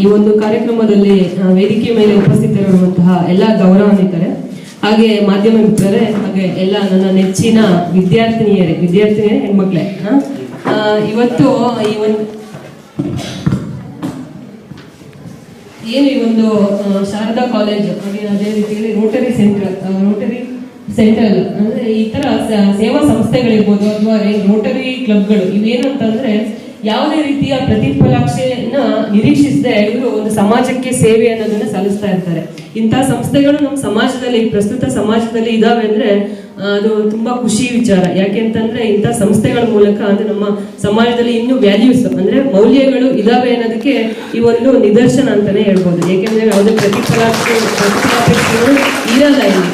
ಈ ಒಂದು ಕಾರ್ಯಕ್ರಮದಲ್ಲಿ ವೇದಿಕೆ ಮೇಲೆ ಉಪಸ್ಥಿತರಿರುವಂತಹ ಎಲ್ಲ ಗೌರವಾನ್ವಿತರೆ, ಹಾಗೆ ಮಾಧ್ಯಮ ಮಿತ್ರರೇ, ಹಾಗೆ ಎಲ್ಲ ನನ್ನ ನೆಚ್ಚಿನ ವಿದ್ಯಾರ್ಥಿನಿಯರೇ ವಿದ್ಯಾರ್ಥಿನಿಯರೇ, ಹೆಣ್ಮಕ್ಳೇ ಇವತ್ತು ಈ ಒಂದು ಏನು ಈ ಒಂದು ಶಾರದಾ ಕಾಲೇಜ್, ಹಾಗೆ ಅದೇ ರೀತಿಯಲ್ಲಿ ರೋಟರಿ ಸೆಂಟ್ರಲ್ ರೋಟರಿ ಸೆಂಟ್ರಲ್ ಅಂದ್ರೆ ಈ ತರ ಸೇವಾ ಸಂಸ್ಥೆಗಳಿರ್ಬೋದು, ಅಥವಾ ರೋಟರಿ ಕ್ಲಬ್ಗಳು ಇವೇನು ಅಂತಂದ್ರೆ ಯಾವುದೇ ರೀತಿಯ ಪ್ರತಿಫಲಾಕ್ಷೆಯನ್ನ ನಿರೀಕ್ಷಿಸದೆ ಇವರು ಒಂದು ಸಮಾಜಕ್ಕೆ ಸೇವೆ ಅನ್ನೋದನ್ನ ಸಲ್ಲಿಸ್ತಾ ಇರ್ತಾರೆ. ಇಂತಹ ಸಂಸ್ಥೆಗಳು ನಮ್ಮ ಸಮಾಜದಲ್ಲಿ ಪ್ರಸ್ತುತ ಸಮಾಜದಲ್ಲಿ ಇದಾವೆ ಅಂದ್ರೆ ಅದು ತುಂಬಾ ಖುಷಿ ವಿಚಾರ. ಯಾಕೆ ಇಂತಹ ಸಂಸ್ಥೆಗಳ ಮೂಲಕ ಅಂದ್ರೆ ನಮ್ಮ ಸಮಾಜದಲ್ಲಿ ಇನ್ನೂ ವ್ಯಾಲ್ಯೂಸ್ ಅಂದ್ರೆ ಮೌಲ್ಯಗಳು ಇದಾವೆ ಅನ್ನೋದಕ್ಕೆ ಈ ಒಂದು ನಿದರ್ಶನ ಅಂತಾನೆ ಹೇಳ್ಬೋದು. ಯಾಕೆಂದ್ರೆ ಯಾವುದೇ ಪ್ರತಿಫಲಾಕ್ಷೆ ಪ್ರತಿಫಲಾಪೇಕ್ಷೆಗಳು ಇರಲ್ಲ ಇಲ್ಲಿ.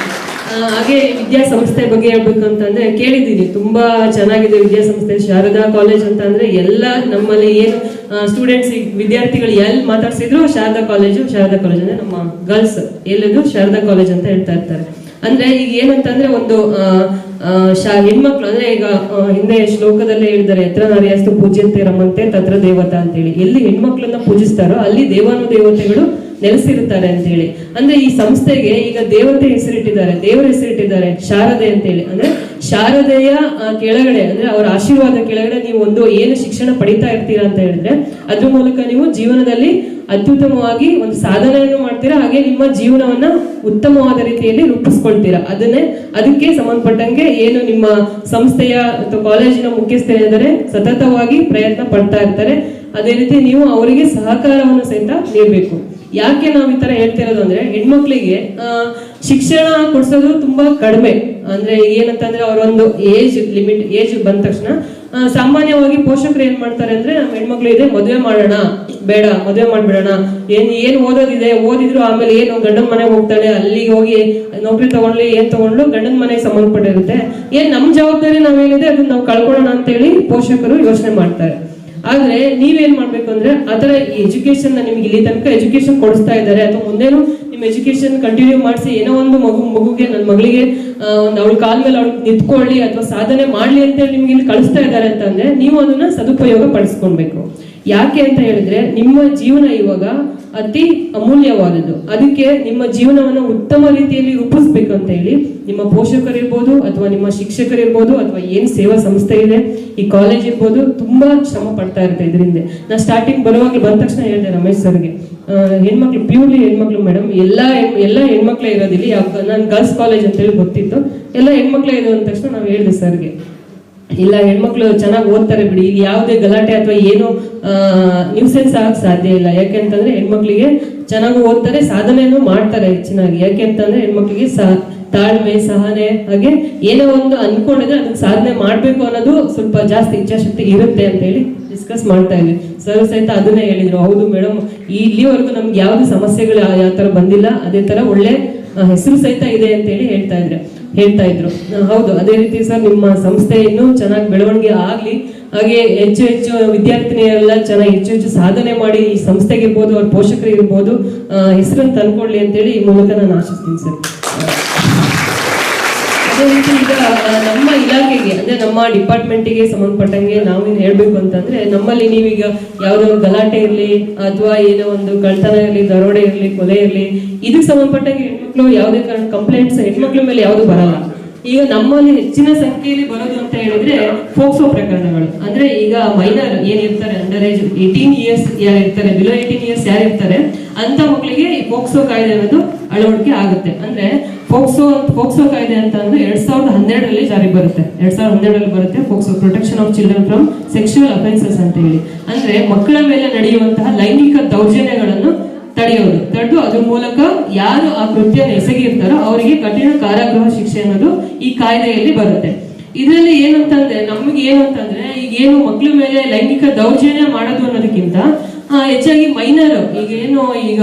ಹಾಗೆ ವಿದ್ಯಾಸಂಸ್ಥೆ ಬಗ್ಗೆ ಹೇಳ್ಬೇಕು ಅಂತಂದ್ರೆ ಕೇಳಿದ್ದೀನಿ. ತುಂಬಾ ಚೆನ್ನಾಗಿದೆ ವಿದ್ಯಾಸಂಸ್ಥೆ. ಶಾರದಾ ಕಾಲೇಜ್ ಅಂತ ಅಂದ್ರೆ ಎಲ್ಲ ನಮ್ಮಲ್ಲಿ ಏನು ಸ್ಟೂಡೆಂಟ್ಸ್ ವಿದ್ಯಾರ್ಥಿಗಳು ಎಲ್ಲಿ ಮಾತಾಡ್ಸಿದ್ರು ಶಾರದಾ ಕಾಲೇಜು, ಶಾರದಾ ಕಾಲೇಜ್ ಅಂದ್ರೆ ನಮ್ಮ ಗರ್ಲ್ಸ್ ಎಲ್ಲದು ಶಾರದಾ ಕಾಲೇಜ್ ಅಂತ ಹೇಳ್ತಾ ಇರ್ತಾರೆ. ಅಂದ್ರೆ ಈಗ ಏನಂತಂದ್ರೆ ಒಂದು ಶಾ, ಹೆಣ್ಮಕ್ಳು ಅಂದ್ರೆ ಈಗ ಹಿಂದೆ ಶ್ಲೋಕದಲ್ಲೇ ಹೇಳಿದ್ದಾರೆ ಎತ್ರ ನಾರಿಯಾಸ್ತು ಪೂಜ್ಯಂತೆ ರಮಂತೆ ತತ್ರ ದೇವತಾ ಅಂತೇಳಿ. ಎಲ್ಲಿ ಹೆಣ್ಮಕ್ಳನ್ನ ಪೂಜಿಸ್ತಾರೋ ಅಲ್ಲಿ ದೇವಾನುದೇವತೆಗಳು ನೆಲೆಸಿರುತ್ತಾರೆ ಅಂತ ಹೇಳಿ ಅಂದ್ರೆ ಈ ಸಂಸ್ಥೆಗೆ ಈಗ ದೇವತೆ ಹೆಸರಿಟ್ಟಿದ್ದಾರೆ, ದೇವರ ಹೆಸರಿಟ್ಟಿದ್ದಾರೆ, ಶಾರದೆ ಅಂತ ಹೇಳಿ ಅಂದ್ರೆ ಶಾರದೆಯ ಕೆಳಗಡೆ, ಅಂದ್ರೆ ಅವರ ಆಶೀರ್ವಾದ ಕೆಳಗಡೆ ನೀವು ಒಂದು ಏನು ಶಿಕ್ಷಣ ಪಡಿತಾ ಇರ್ತೀರಾ ಅಂತ ಹೇಳಿದ್ರೆ, ಅದ್ರ ಮೂಲಕ ನೀವು ಜೀವನದಲ್ಲಿ ಅತ್ಯುತ್ತಮವಾಗಿ ಒಂದು ಸಾಧನೆಯನ್ನು ಮಾಡ್ತೀರಾ, ಹಾಗೆ ನಿಮ್ಮ ಜೀವನವನ್ನ ಉತ್ತಮವಾದ ರೀತಿಯಲ್ಲಿ ರೂಪಿಸ್ಕೊಳ್ತೀರಾ. ಅದನ್ನೇ, ಅದಕ್ಕೆ ಸಂಬಂಧಪಟ್ಟಂಗೆ ಏನು ನಿಮ್ಮ ಸಂಸ್ಥೆಯ ಅಥವಾ ಕಾಲೇಜಿನ ಮುಖ್ಯಸ್ಥರಿದ್ದಾರೆ ಸತತವಾಗಿ ಪ್ರಯತ್ನ ಪಡ್ತಾ ಇರ್ತಾರೆ. ಅದೇ ರೀತಿ ನೀವು ಅವರಿಗೆ ಸಹಕಾರವನ್ನು ಸಹಿತ ನೀಡಬೇಕು. ಯಾಕೆ ನಾವು ಈ ತರ ಹೇಳ್ತಿರೋದು ಅಂದ್ರೆ ಹೆಣ್ಮಕ್ಳಿಗೆ ಶಿಕ್ಷಣ ಕೊಡ್ಸೋದು ತುಂಬಾ ಕಡಿಮೆ. ಅಂದ್ರೆ ಏನಂತಂದ್ರೆ ಅವರೊಂದು ಏಜ್ ಲಿಮಿಟ್ ಏಜ್ ಬಂದ ತಕ್ಷಣ ಸಾಮಾನ್ಯವಾಗಿ ಪೋಷಕರು ಏನ್ ಮಾಡ್ತಾರೆ ಅಂದ್ರೆ ನಮ್ಮ ಹೆಣ್ಮಕ್ಳು ಇದೆ, ಮದುವೆ ಮಾಡೋಣ, ಬೇಡ, ಮದುವೆ ಮಾಡ್ಬಿಡೋಣ, ಏನ್ ಏನ್ ಓದೋದಿದೆ, ಓದಿದ್ರು ಆಮೇಲೆ ಏನು ಗಂಡನ ಮನೆಗೆ ಹೋಗ್ತಾಳೆ, ಅಲ್ಲಿಗೆ ಹೋಗಿ ನೌಕರಿ ತಗೊಂಡ್ಲಿ, ಏನ್ ತಗೊಂಡ್ಲು ಗಂಡನ ಮನೆಗೆ ಸಂಬಂಧಪಟ್ಟಿರುತ್ತೆ. ಏನ್ ನಮ್ ಜವಾಬ್ದಾರಿ ನಾವೇನಿದೆ, ಅದನ್ನ ನಾವು ಕಳ್ಕೊಳ್ಳೋಣ ಅಂತೇಳಿ ಪೋಷಕರು ಯೋಚನೆ ಮಾಡ್ತಾರೆ. ಆದ್ರೆ ನೀವೇನ್ ಮಾಡ್ಬೇಕು ಅಂದ್ರೆ ಆತರ ಎಜುಕೇಶನ್ ನಿಮ್ಗೆ ಇಲ್ಲಿ ತನಕ ಎಜುಕೇಶನ್ ಕೊಡಿಸ್ತಾ ಇದ್ದಾರೆ. ಅಥವಾ ಮುಂದೇನು ನಿಮ್ ಎಜುಕೇಶನ್ ಕಂಟಿನ್ಯೂ ಮಾಡಿಸಿ ಏನೋ ಒಂದು ಮಗು, ಮಗುಗೆ ನನ್ನ ಮಗಳಿಗೆ ಒಂದು ಅವಳ ಕಾಲ್ ಮೇಲೆ ಅವಳು ನಿಂತ್ಕೊಳ್ಳಿ ಅಥವಾ ಸಾಧನೆ ಮಾಡ್ಲಿ ಅಂತ ಹೇಳಿ ನಿಮ್ಗೆ ಇಲ್ಲಿ ಕಳಿಸ್ತಾ ಇದ್ದಾರೆ ಅಂತಂದ್ರೆ ನೀವು ಅದನ್ನ ಸದುಪಯೋಗ ಪಡಿಸ್ಕೊಳ್ಬೇಕು. ಯಾಕೆ ಅಂತ ಹೇಳಿದ್ರೆ ನಿಮ್ಮ ಜೀವನ ಇವಾಗ ಅತಿ ಅಮೂಲ್ಯವಾದದ್ದು. ಅದಕ್ಕೆ ನಿಮ್ಮ ಜೀವನವನ್ನು ಉತ್ತಮ ರೀತಿಯಲ್ಲಿ ರೂಪಿಸ್ಬೇಕಂತ ಹೇಳಿ ನಿಮ್ಮ ಪೋಷಕರಿರ್ಬೋದು ಅಥವಾ ನಿಮ್ಮ ಶಿಕ್ಷಕರಿರ್ಬೋದು ಅಥವಾ ಏನ್ ಸೇವಾ ಸಂಸ್ಥೆ ಇದೆ, ಈ ಕಾಲೇಜ್ ಇರ್ಬೋದು, ತುಂಬಾ ಶ್ರಮ ಪಡ್ತಾ ಇರುತ್ತೆ ಇದರಿಂದ. ನಾ ಸ್ಟಾರ್ಟಿಂಗ್ ಬರುವಾಗ ಬಂದ ತಕ್ಷಣ ಹೇಳಿದೆ ರಮೇಶ್ ಸರ್ಗೆ ಹೆಣ್ಮಕ್ಳು ಪ್ಯೂರ್ಲಿ ಹೆಣ್ಮಕ್ಳು ಮೇಡಮ್ ಎಲ್ಲ ಎಲ್ಲ ಹೆಣ್ಮಕ್ಳೇ ಇರೋದಿಲ್ಲ ಯಾವ ನಾನು ಗರ್ಲ್ಸ್ ಕಾಲೇಜ್ ಅಂತ ಹೇಳಿ ಗೊತ್ತಿತ್ತು, ಎಲ್ಲ ಹೆಣ್ಮಕ್ಳೇ ಇರೋ ಅಂದ ತಕ್ಷಣ ನಾವು ಹೇಳಿದೆ ಸರ್ಗೆ ಇಲ್ಲ, ಹೆಣ್ಮಕ್ಳು ಚೆನ್ನಾಗಿ ಓದ್ತಾರೆ ಬಿಡಿ. ಇಲ್ಲಿ ಯಾವುದೇ ಗಲಾಟೆ ಅಥವಾ ಏನು ನ್ಯೂಸೆನ್ಸ್ ಆಗಕ್ ಸಾಧ್ಯ ಇಲ್ಲ. ಯಾಕೆಂತಂದ್ರೆ ಹೆಣ್ಮಕ್ಳಿಗೆ ಚೆನ್ನಾಗಿ ಓದ್ತಾರೆ ಸಾಧನೆಯನ್ನು ಮಾಡ್ತಾರೆ ಹೆಚ್ಚಿನಾಗಿ. ಯಾಕೆಂತಂದ್ರೆ ಹೆಣ್ಮಕ್ಳಿಗೆ ಸಹ, ತಾಳ್ಮೆ, ಸಹನೆ, ಹಾಗೆ ಏನೋ ಒಂದು ಅನ್ಕೊಂಡಿದ್ರೆ ಅದಕ್ಕೆ ಸಾಧನೆ ಮಾಡ್ಬೇಕು ಅನ್ನೋದು ಸ್ವಲ್ಪ ಜಾಸ್ತಿ ಇಚ್ಛಾಶಕ್ತಿ ಇರುತ್ತೆ ಅಂತ ಹೇಳಿ ಡಿಸ್ಕಸ್ ಮಾಡ್ತಾ ಇದ್ವಿ. ಸರ್ ಸಹಿತ ಅದನ್ನೇ ಹೇಳಿದ್ರು. ಹೌದು ಮೇಡಮ್ ಇಲ್ಲಿವರೆಗೂ ನಮ್ಗೆ ಯಾವ್ದು ಸಮಸ್ಯೆಗಳು ಯಾವ ತರ ಬಂದಿಲ್ಲ. ಅದೇ ತರ ಒಳ್ಳೆ ಹೆಸರು ಸಹಿತ ಇದೆ ಅಂತ ಹೇಳಿ ಹೇಳ್ತಾ ಇದ್ರೆ. ಹೇಳ್ತಾ ಇದ್ರು. ಹೌದು, ಅದೇ ರೀತಿ ಸರ್, ನಿಮ್ಮ ಸಂಸ್ಥೆ ಇನ್ನೂ ಚೆನ್ನಾಗಿ ಬೆಳವಣಿಗೆ ಆಗ್ಲಿ, ಹಾಗೆ ಹೆಚ್ಚು ಹೆಚ್ಚು ವಿದ್ಯಾರ್ಥಿನಿಯರೆಲ್ಲ ಚೆನ್ನಾಗಿ ಹೆಚ್ಚು ಹೆಚ್ಚು ಸಾಧನೆ ಮಾಡಿ ಈ ಸಂಸ್ಥೆಗೆ ಇರ್ಬೋದು, ಅವ್ರ ಪೋಷಕರು ಇರ್ಬೋದು ಹೆಸರನ್ನು ತಂದ್ಕೊಳ್ಳಿ ಅಂತೇಳಿ ಈ ಮೂಲಕ ನಾನು ಆಶಿಸ್ತೀನಿ ಸರ್. ಅದೇ ನಮ್ಮ ಇಲಾಖೆಗೆ, ಅಂದ್ರೆ ನಮ್ಮ ಡಿಪಾರ್ಟ್ಮೆಂಟಿಗೆ ಸಂಬಂಧಪಟ್ಟಂಗೆ ನಾವೇನು ಹೇಳ್ಬೇಕು ಅಂತಂದ್ರೆ, ನಮ್ಮಲ್ಲಿ ನೀವೀಗ ಯಾವ್ದೋ ಗಲಾಟೆ ಇರಲಿ, ಅಥವಾ ಏನೋ ಒಂದು ಕಳ್ತನ ಇರಲಿ, ದರೋಡೆ ಇರಲಿ, ಕೊಲೆ ಇರಲಿ, ಇದಕ್ಕೆ ಸಂಬಂಧಪಟ್ಟಂಗೆ ಹೆಣ್ಮಕ್ಳು ಯಾವುದೇ ಕಾರಣ ಕಂಪ್ಲೇಂಟ್ಸ್ ಹೆಣ್ಮಕ್ಳ ಮೇಲೆ ಯಾವುದು ಬರಲ್ಲ. ಈಗ ನಮ್ಮಲ್ಲಿ ಹೆಚ್ಚಿನ ಸಂಖ್ಯೆಯಲ್ಲಿ ಬರೋದು ಅಂತ ಹೇಳಿದ್ರೆ ಫೋಕ್ಸೋ ಪ್ರಕರಣಗಳು. ಅಂದ್ರೆ ಈಗ ಮೈನರ್ ಏನಿರ್ತಾರೆ ಅಂಡರ್ ಏಜ್ ಏಯ್ಟೀನ್ ಇಯರ್ಸ್ ಯಾರು ಇರ್ತಾರೆ ಬಿಲೋ ಏಯ್ಟೀನ್ ಇಯರ್ಸ್ ಯಾರು ಇರ್ತಾರೆ ಅಂತ ಮಕ್ಕಳಿಗೆ ಈ ಫೋಕ್ಸೋ ಕಾಯ್ದೆ ಅನ್ನೋದು ಅಳವಡಿಕೆ ಆಗುತ್ತೆ. ಅಂದ್ರೆ ಫೋಕ್ಸೋ ಫೋಕ್ಸೋ ಕಾಯ್ದೆ ಅಂತ ಅಂದ್ರೆ ಎರಡ್ ಸಾವಿರದ ಹನ್ನೆರಡರಲ್ಲಿ ಜಾರಿ ಬರುತ್ತೆ. ಎರಡ್ ಸಾವಿರದ ಹನ್ನೆರಡರಲ್ಲಿ ಬರುತ್ತೆ POCSO protection of children from sexual offences ಅಂತ ಹೇಳಿ. ಅಂದ್ರೆ ಮಕ್ಕಳ ಮೇಲೆ ನಡೆಯುವಂತಹ ಲೈಂಗಿಕ ದೌರ್ಜನ್ಯಗಳನ್ನು ತಡೆಯೋದು. ತಡೆದು ಅದ್ರ ಮೂಲಕ ಯಾರು ಆ ಕೃತ್ಯ ಎಸಗಿರ್ತಾರೋ ಅವರಿಗೆ ಕಠಿಣ ಕಾರಾಗೃಹ ಶಿಕ್ಷೆ ಅನ್ನೋದು ಈ ಕಾಯ್ದೆಯಲ್ಲಿ ಬರುತ್ತೆ. ಇದರಲ್ಲಿ ಏನಂತಂದ್ರೆ ನಮ್ಗೆ ಏನಂತಂದ್ರೆ ಈಗ ಏನು ಮಕ್ಕಳ ಮೇಲೆ ಲೈಂಗಿಕ ದೌರ್ಜನ್ಯ ಮಾಡೋದು ಅನ್ನೋದಕ್ಕಿಂತ ಹೆಚ್ಚಾಗಿ ಮೈನರ್ ಈಗ ಏನು, ಈಗ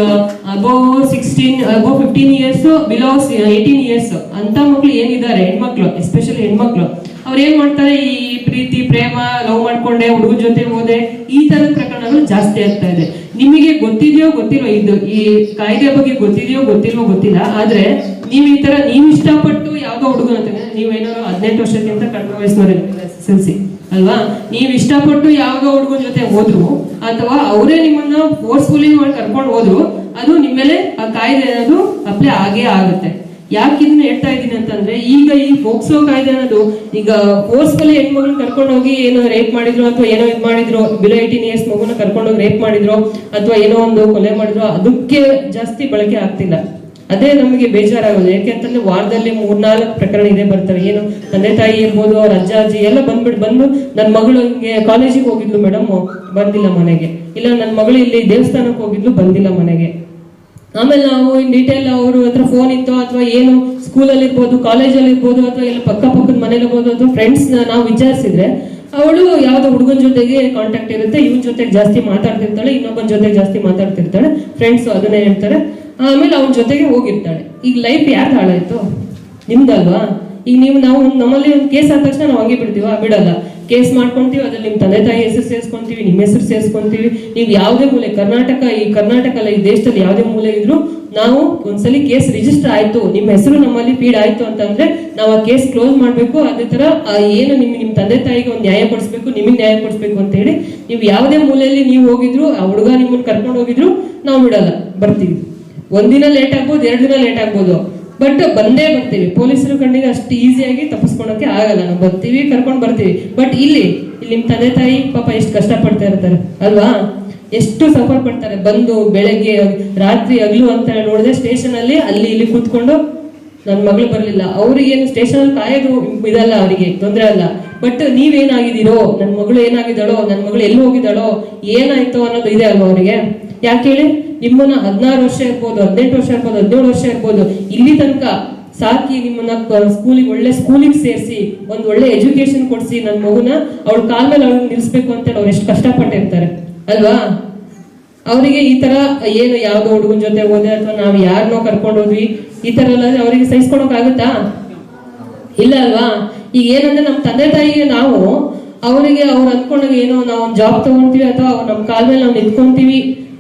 above sixteen above fifteen years below eighteen years ಅಂತ ಮಕ್ಳು ಏನಿದ್ದಾರೆ, ಹೆಣ್ಮಕ್ಳು ಎಸ್ಪೆಷಲಿ ಹೆಣ್ಮಕ್ಳು. ಅವ್ರು ಏನ್ ಮಾಡ್ತಾರೆ, ಈ ಪ್ರೀತಿ, ಪ್ರೇಮ ಲವ್ ಮಾಡ್ಕೊಂಡೆ ಹುಡುಗರ ಜೊತೆ ಹೋದೆ, ಈ ತರದ ಪ್ರಕರಣಗಳು ಜಾಸ್ತಿ ಆಗ್ತಾ ಇದೆ. ನಿಮಗೆ ಗೊತ್ತಿದೆಯೋ ಗೊತ್ತಿಲ್ವೋ, ಇದು ಈ ಕಾಯ್ದೆ ಬಗ್ಗೆ ಗೊತ್ತಿದೆಯೋ ಗೊತ್ತಿಲ್ವೋ ಗೊತ್ತಿಲ್ಲ, ಆದ್ರೆ ನೀವು ಈ ತರ, ನೀವು ಇಷ್ಟಪಟ್ಟು ಯಾವ್ದೋ ಹುಡುಗನ ನೀವೇನಾದ್ರು ಹದಿನೆಂಟು ವರ್ಷಕ್ಕಿಂತ ಕಡಿಮೆ ವಯಸ್ಸಿನವ್ರು ಎಸ್ ಅಲ್ವಾ? ನೀವು ಇಷ್ಟಪಟ್ಟು ಯಾವ್ದೋ ಹುಡುಗನ ಜೊತೆ ಹೋದ್ರು, ಅಥವಾ ಅವರೇ ನಿಮ್ಮನ್ನ ಫೋರ್ಸ್ಫುಲಿ ಕರ್ಕೊಂಡು ಹೋದ್ರು, ಅದು ನಿಮ್ಮ ಮೇಲೆ ಆ ಕಾಯ್ದೆ ಅನ್ನೋದು ಅಪ್ಲೈ ಆಗೇ ಆಗುತ್ತೆ. ಯಾಕೆ ಇದನ್ನ ಹೇಳ್ತಾ ಇದ್ದೀನಿ ಅಂತಂದ್ರೆ, ಈಗ ಈ ಫೋಕ್ಸೋ ಕಾಯ್ದೆ ಅನ್ನೋದು, ಈಗ ಫೋರ್ಸ್ಫುಲಿ ಹೆಣ್ಮಗಳನ್ನ ಕರ್ಕೊಂಡು ಹೋಗಿ ಏನೋ ರೇಪ್ ಮಾಡಿದ್ರು, ಅಥವಾ ಏನೋ ಇದು ಮಾಡಿದ್ರು ಬಿಲೋ ಏಯ್ಟೀನ್ ಇಯರ್ಸ್ ಮಗುನ ಕರ್ಕೊಂಡು ಹೋಗಿ ರೇಪ್ ಮಾಡಿದ್ರು, ಅಥವಾ ಏನೋ ಒಂದು ಕೊಲೆ ಮಾಡಿದ್ರು, ಅದಕ್ಕೆ ಜಾಸ್ತಿ ಬಳಕೆ ಆಗ್ತಿಲ್ಲ. ಅದೇ ನಮಗೆ ಬೇಜಾರಾಗೋದು. ಯಾಕೆಂತಂದ್ರೆ ವಾರದಲ್ಲಿ ಮೂರ್ನಾಲ್ಕು ಪ್ರಕರಣ ಇದೆ ಬರ್ತವೆ. ಏನು ತಂದೆ ತಾಯಿ ಇರ್ಬೋದು, ಅವ್ರ ಅಜ್ಜ, ಅಜ್ಜಿ ಎಲ್ಲ ಬಂದ್ಬಿಟ್ಟು ಬಂದು ನನ್ನ ಮಗಳು ಹಿಂಗೆ ಕಾಲೇಜಿಗೆ ಹೋಗಿದ್ಲು ಮೇಡಮ್ ಬಂದಿಲ್ಲ ಮನೆಗೆ. ಇಲ್ಲ ನನ್ನ ಮಗಳು ಇಲ್ಲಿ ದೇವಸ್ಥಾನಕ್ಕೆ ಹೋಗಿದ್ಲು, ಬಂದಿಲ್ಲ ಮನೆಗೆ. ಆಮೇಲೆ ನಾವು ಇನ್ ಡೀಟೇಲ್ ಅವರು ಹತ್ರ ಫೋನ್ ಇತ್ತು ಅಥವಾ ಏನು ಸ್ಕೂಲಲ್ಲಿ ಇರ್ಬೋದು ಕಾಲೇಜಲ್ಲಿ ಇರ್ಬೋದು ಅಥವಾ ಎಲ್ಲ ಪಕ್ಕ ಪಕ್ಕದ ಮನೇಲಿ ಇರ್ಬೋದು ಅಥವಾ ಫ್ರೆಂಡ್ಸ್ ನಾವು ವಿಚಾರಿಸಿದ್ರೆ, ಅವಳು ಯಾವ್ದೋ ಹುಡುಗನ ಜೊತೆಗೆ ಕಾಂಟ್ಯಾಕ್ಟ್ ಇರುತ್ತೆ, ಇವನ್ ಜೊತೆಗೆ ಜಾಸ್ತಿ ಮಾತಾಡ್ತಿರ್ತಾಳೆ, ಇನ್ನೊಬ್ಬನ ಜೊತೆಗೆ ಜಾಸ್ತಿ ಮಾತಾಡ್ತಿರ್ತಾಳೆ. ಫ್ರೆಂಡ್ಸ್ ಅದನ್ನೇ ಹೇಳ್ತಾರೆ. ಆಮೇಲೆ ಅವನ ಜೊತೆಗೆ ಹೋಗಿರ್ತಾಳೆ. ಈಗ ಲೈಫ್ ಯಾರು ಹಾಳಾಯ್ತು? ನಿಮ್ದಲ್ವಾ? ಈಗ ನೀವು ನಾವು ನಮ್ಮಲ್ಲಿ ಒಂದು ಕೇಸ್ ಆದ ತಕ್ಷಣ ನಾವು ಹಂಗೆ ಬಿಡ್ತೀವ? ಬಿಡಲ್ಲ. ಕೇಸ್ ಮಾಡ್ಕೊಂತೀವಿ, ಅದ್ರಲ್ಲಿ ನಿಮ್ಮ ತಂದೆ ತಾಯಿ ಹೆಸರು ಸೇರಿಸ್ಕೊಂತೀವಿ ನಿಮ್ಮ ಹೆಸರು ಸೇರಿಸ್ಕೊಂತೀವಿ. ನೀವು ಯಾವುದೇ ಮೂಲೆ, ಕರ್ನಾಟಕ, ಈ ಕರ್ನಾಟಕಲ್ಲ ಈ ದೇಶದಲ್ಲಿ ಯಾವುದೇ ಮೂಲೆ ಇದ್ರು ನಾವು ಒಂದ್ಸಲಿ ಕೇಸ್ ರಿಜಿಸ್ಟರ್ ಆಯ್ತು. ನಿಮ್ಮ ಹೆಸರು ನಮ್ಮಲ್ಲಿ ಫೀಡ್ ಆಯ್ತು ಅಂತಂದ್ರೆ ನಾವು ಆ ಕೇಸ್ ಕ್ಲೋಸ್ ಮಾಡಬೇಕು. ಅದೇ ತರ ಏನು ನಿಮ್ ನಿಮ್ಮ ತಂದೆ ತಾಯಿಗೆ ಒಂದು ನ್ಯಾಯ ಕೊಡಿಸ್ಬೇಕು, ನಿಮಗೆ ನ್ಯಾಯ ಕೊಡಿಸ್ಬೇಕು ಅಂತ ಹೇಳಿ, ನೀವು ಯಾವುದೇ ಮೂಲೆಯಲ್ಲಿ ನೀವು ಹೋಗಿದ್ರು, ಆ ಹುಡುಗ ನಿಮ್ಮನ್ನ ಕರ್ಕೊಂಡು ಹೋಗಿದ್ರು, ನಾವು ಬಿಡಲ್ಲ. ಬರ್ತೀವಿ. ಒಂದಿನ ಲೇಟ್ ಆಗ್ಬೋದು, ಎರಡು ದಿನ ಲೇಟ್ ಆಗ್ಬೋದು. ಬಟ್ ಬಂದೇ ಬರ್ತೀವಿ. ಪೊಲೀಸರು ಕಣ್ಣಿಗೆ ಅಷ್ಟು ಈಸಿಯಾಗಿ ತಪ್ಪಿಸ್ಕೊಳಕ್ಕೆ ಆಗಲ್ಲ. ನಾವು ಬರ್ತೀವಿ, ಕರ್ಕೊಂಡು ಬರ್ತೀವಿ. ಬಟ್ ಇಲ್ಲಿ ಇಲ್ಲಿ ನಿಮ್ ತಂದೆ ತಾಯಿ ಪಾಪ ಎಷ್ಟು ಪಡ್ತಾ ಇರ್ತಾರೆ. ಅಲ್ವಾ? ಎಷ್ಟು ಸಫರ್ ಪಡ್ತಾರೆ. ಬಂದು, ಬೆಳಗ್ಗೆ, ರಾತ್ರಿ ಹಗಲು ಅಂತ ನೋಡಿದ್ರೆ ಸ್ಟೇಷನ್ ಅಲ್ಲಿ ಅಲ್ಲಿ ಇಲ್ಲಿ ಕೂತ್ಕೊಂಡು ನನ್ನ ಮಗಳು ಬರಲಿಲ್ಲ. ಅವ್ರಿಗೇನು ಸ್ಟೇಷನ್ ಅಲ್ಲಿ ಕಾಯೋದು ಇದಲ್ಲ ಅವರಿಗೆ, ತೊಂದರೆ ಅಲ್ಲ. ಬಟ್ ನೀವೇನಾಗಿದ್ದೀರೋ ನನ್ನ ಮಗಳು ಏನಾಗಿದ್ದಾಳೋ ನನ್ನ ಮಗಳು ಎಲ್ಲಿ ಹೋಗಿದ್ದಾಳೋ, ಏನಾಯ್ತೋ ಅನ್ನೋದು ಇದೆ ಅಲ್ವಾ ಅವರಿಗೆ? ಯಾಕೆ ಹೇಳಿ? ನಿಮ್ಮನ್ನ ಹದಿನಾರು ವರ್ಷ ಇರ್ಬೋದು, ಹದಿನೆಂಟು ವರ್ಷ ಇರ್ಬೋದು, ಹದಿನೇಳು ವರ್ಷ ಇರ್ಬೋದು, ಇಲ್ಲಿ ತನಕ ಸಾಕಿ ನಿಮ್ಮನ್ನ ಸ್ಕೂಲಿಗೆ ಒಳ್ಳೆ ಸ್ಕೂಲಿಗೆ ಸೇರಿಸಿ, ಒಂದು ಒಳ್ಳೆ ಎಜುಕೇಶನ್ ಕೊಡಿಸಿ ನನ್ನ ಮಗುನ, ಅವ್ಳ ಕಾಲ್ ಮೇಲೆ ಅವ್ಳನ್ನ ನಿಲ್ಸ್ಬೇಕು ಅಂತೇಳಿ ಅವ್ರು ಎಷ್ಟು ಕಷ್ಟಪಟ್ಟಿರ್ತಾರೆ. ಅಲ್ವಾ? ಅವರಿಗೆ ಈ ತರ, ಏನು ಯಾವ್ದೋ ಹುಡುಗನ ಜೊತೆ ಹೋದೆ ಅಥವಾ ನಾವು ಯಾರನ್ನೋ ಕರ್ಕೊಂಡು ಹೋದ್ವಿ, ಈ ತರ ಎಲ್ಲ ಅವರಿಗೆ ಸಹಿಸ್ಕೊಳಕ್ ಆಗುತ್ತಾ ಇಲ್ಲ ಅಲ್ವಾ? ಈಗ ಏನಂದ್ರೆ ನಮ್ಮ ತಂದೆ ತಾಯಿಗೆ ನಾವು, ಅವರಿಗೆ ಅವ್ರು ಅಂದ್ಕೊಂಡಾಗ ಏನೋ ನಾವು ಒಂದು ಜಾಬ್ ತಗೊಂತೀವಿ ಅಥವಾ ನಮ್ಮ ಕಾಲ ಮೇಲೆ ನಾವು ನಿಂತ್ಕೊಂತೀವಿ.